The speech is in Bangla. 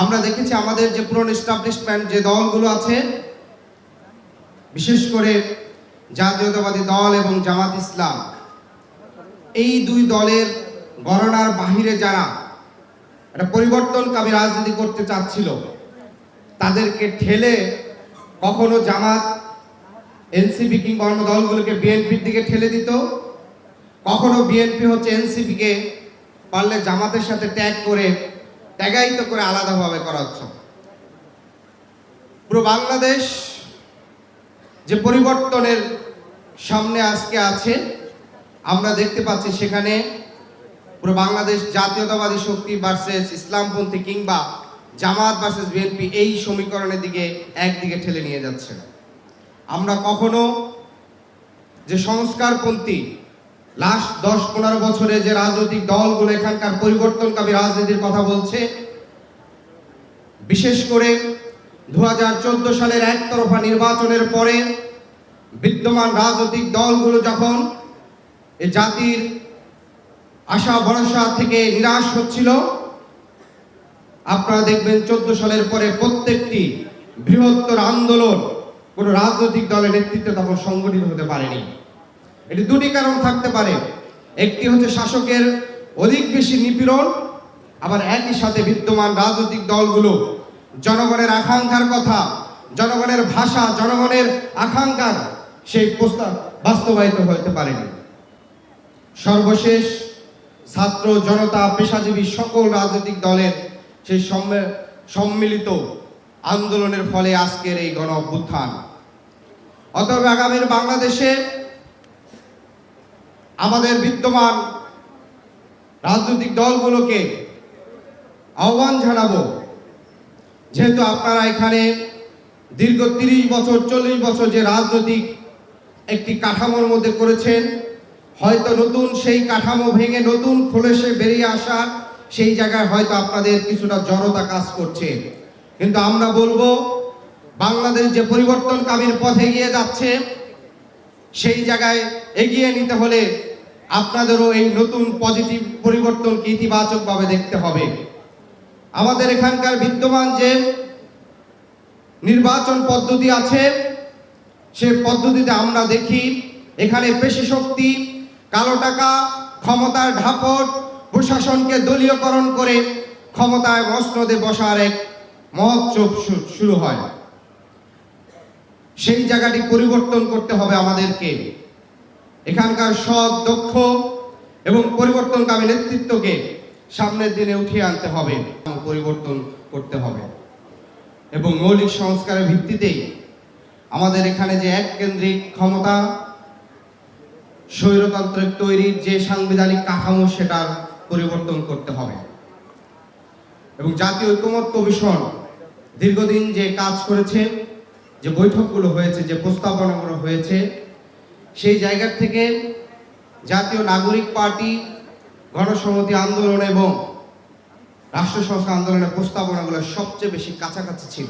আমরা দেখেছি আমাদের যে পুরনো এস্টাবলিশমেন্ট যে দলগুলো আছে, বিশেষ করে জাতীয়তাবাদী দল এবং জামাত ইসলাম, এই দুই দলের গণনার বাহিরে যারা একটা পরিবর্তনকামী রাজনীতি করতে চাচ্ছিল, তাদেরকে ঠেলে কখনো জামাত, এনসিপি কিংবা অন্য দলগুলোকে বিএনপির দিকে ঠেলে দিত, কখনো বিএনপি হচ্ছে এনসিপিকে পারলে জামাতের সাথে ট্যাগ করে ট্যাগায়িত করে আলাদাভাবে করা হচ্ছে। পুরো বাংলাদেশ যে পরিবর্তনের সামনে আজকে আছে, আমরা দেখতে পাচ্ছি সেখানে পুরো বাংলাদেশ জাতীয়তাবাদী শক্তি ভার্সেস ইসলামপন্থী কিংবা জামাত ভার্সেস বিএনপি এই সমীকরণের দিকে একদিকে ঠেলে নিয়ে যাচ্ছে। আমরা কখনো যে সংস্কারপন্থী লাস্ট দশ পনেরো বছরে যে রাজনৈতিক দলগুলো এখানকার পরিবর্তনকামী রাজনীতির কথা বলছে, বিশেষ করে দুই হাজার চোদ্দ সালের একতরফা নির্বাচনের পরে বিদ্যমান রাজনৈতিক দলগুলো যখন এ জাতির আশা ভরসা থেকে নিরাশ হচ্ছিল, আপনারা দেখবেন চোদ্দ সালের পরে প্রত্যেকটি বৃহত্তর আন্দোলন কোন রাজনৈতিক দলের নেতৃত্বে তখন সংগঠিত হতে পারেনি। এটি দুটি কারণ থাকতে পারে। একটি হচ্ছে শাসকের অধিক বেশি নিপীড়ন, আবার একই সাথে বিদ্যমান রাজনৈতিক দলগুলো। জনগণের আকাঙ্ক্ষার কথা, জনগণের ভাষা, জনগণের আকাঙ্ক্ষার সেই প্রস্তাব বাস্তবায়িত হতে পারেনি। সর্বশেষ ছাত্র জনতা, পেশাজীবী সকল রাজনৈতিক দলের সেই সম্মে- সম্মিলিত আন্দোলনের ফলে আজকের এই গণ অভ্যুত্থান অতএব আগামীর বাংলাদেশে আমাদের বিদ্যমান রাজনৈতিক দলগুলোকে আহ্বান জানাব। যেহেতু আপনারা এখানে দীর্ঘ তিরিশ বছর, চল্লিশ বছর যে রাজনৈতিক একটি কাঠামোর মধ্যে করেছেন হয়তো নতুন সেই কাঠামো ভেঙে নতুন খোলেসে বেরিয়ে আসার সেই জায়গায় হয়তো আপনাদের কিছুটা জড়তা কাজ করছে। কিন্তু আমরা বলব, বাংলাদেশ যে পরিবর্তন পরিবর্তনকামীর পথে এগিয়ে যাচ্ছে, সেই জায়গায় এগিয়ে নিতে হলে আপনাদেরও এই নতুন পজিটিভ পরিবর্তনকে ইতিবাচকভাবে দেখতে হবে। আমাদের এখানকার বিদ্যমান যে নির্বাচন পদ্ধতি আছে, সে পদ্ধতিতে আমরা দেখি, এখানে পেশি শক্তি, কালো টাকা, ক্ষমতার ঢাপট, প্রশাসনকে দলীয়করণ করে ক্ষমতায় মসনদে বসার এক মহোৎসব শুরু হয়। সেই জায়গাটি পরিবর্তন করতে হবে আমাদেরকে। এখানকার সৎ, দক্ষ এবং পরিবর্তনকামী নেতৃত্বকে সামনের দিনে উঠিয়ে আনতে হবে পরিবর্তন করতে হবে। এবং মৌলিক সংস্কারের ভিত্তিতেই আমাদের এখানে যে এক কেন্দ্রিক ক্ষমতা স্বৈরতন্ত্রের তৈরির যে সাংবিধানিক কাঠামো, সেটার পরিবর্তন করতে হবে। এবং জাতীয় ঐকমত্য কমিশন দীর্ঘদিন যে কাজ করেছে, যে বৈঠকগুলো হয়েছে, যে প্রস্তাবনাগুলো হয়েছে সেই জায়গার থেকে জাতীয় নাগরিক পার্টি গণসম্মতি আন্দোলন এবং রাষ্ট্র সংস্কার আন্দোলনের প্রস্তাবনাগুলো সবচেয়ে বেশি কাছাকাছি ছিল।